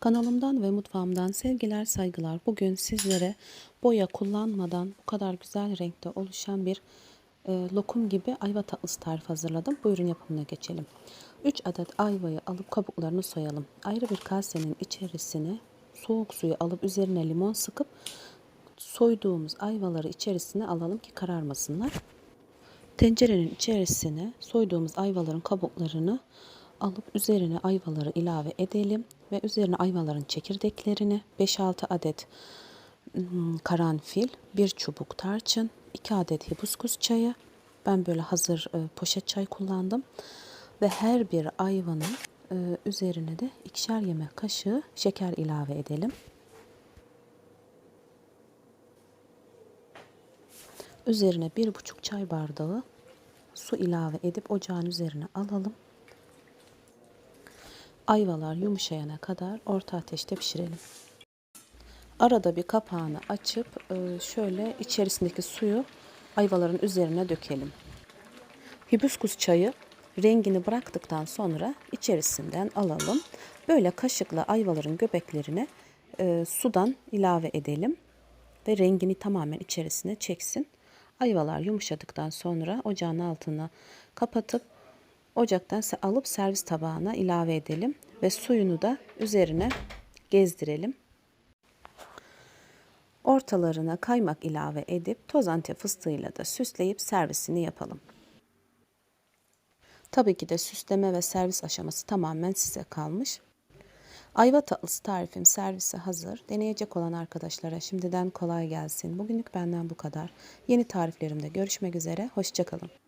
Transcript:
Kanalımdan ve mutfağımdan sevgiler, saygılar. Bugün sizlere boya kullanmadan bu kadar güzel renkte oluşan bir e, lokum gibi ayva tatlısı tarifi hazırladım. Buyurun yapımına geçelim. 3 adet ayvayı alıp kabuklarını soyalım. Ayrı bir kasenin içerisine soğuk suyu alıp üzerine limon sıkıp soyduğumuz ayvaları içerisine alalım ki kararmasınlar. Tencerenin içerisine soyduğumuz ayvaların kabuklarını alıp üzerine ayvaları ilave edelim ve üzerine ayvaların çekirdeklerini 5-6 adet ım, karanfil, bir çubuk tarçın, 2 adet hibiskus çayı. Ben böyle hazır e, poşet çay kullandım ve her bir ayvanın e, üzerine de ikişer yemek kaşığı şeker ilave edelim. Üzerine bir buçuk çay bardağı su ilave edip ocağın üzerine alalım. Ayvalar yumuşayana kadar orta ateşte pişirelim. Arada bir kapağını açıp e, şöyle içerisindeki suyu ayvaların üzerine dökelim. Hibiskus çayı rengini bıraktıktan sonra içerisinden alalım. Böyle kaşıkla ayvaların göbeklerine sudan ilave edelim ve rengini tamamen içerisine çeksin. Ayvalar yumuşadıktan sonra ocağın altını kapatıp ocaktan alıp servis tabağına ilave edelim ve suyunu da üzerine gezdirelim. Ortalarına kaymak ilave edip toz antep fıstığıyla da süsleyip servisini yapalım. Tabii ki de süsleme ve servis aşaması tamamen size kalmış. Ayva tatlısı tarifim servise hazır. Deneyecek olan arkadaşlara şimdiden kolay gelsin. Bugünlük benden bu kadar. Yeni tariflerimde görüşmek üzere. Hoşçakalın.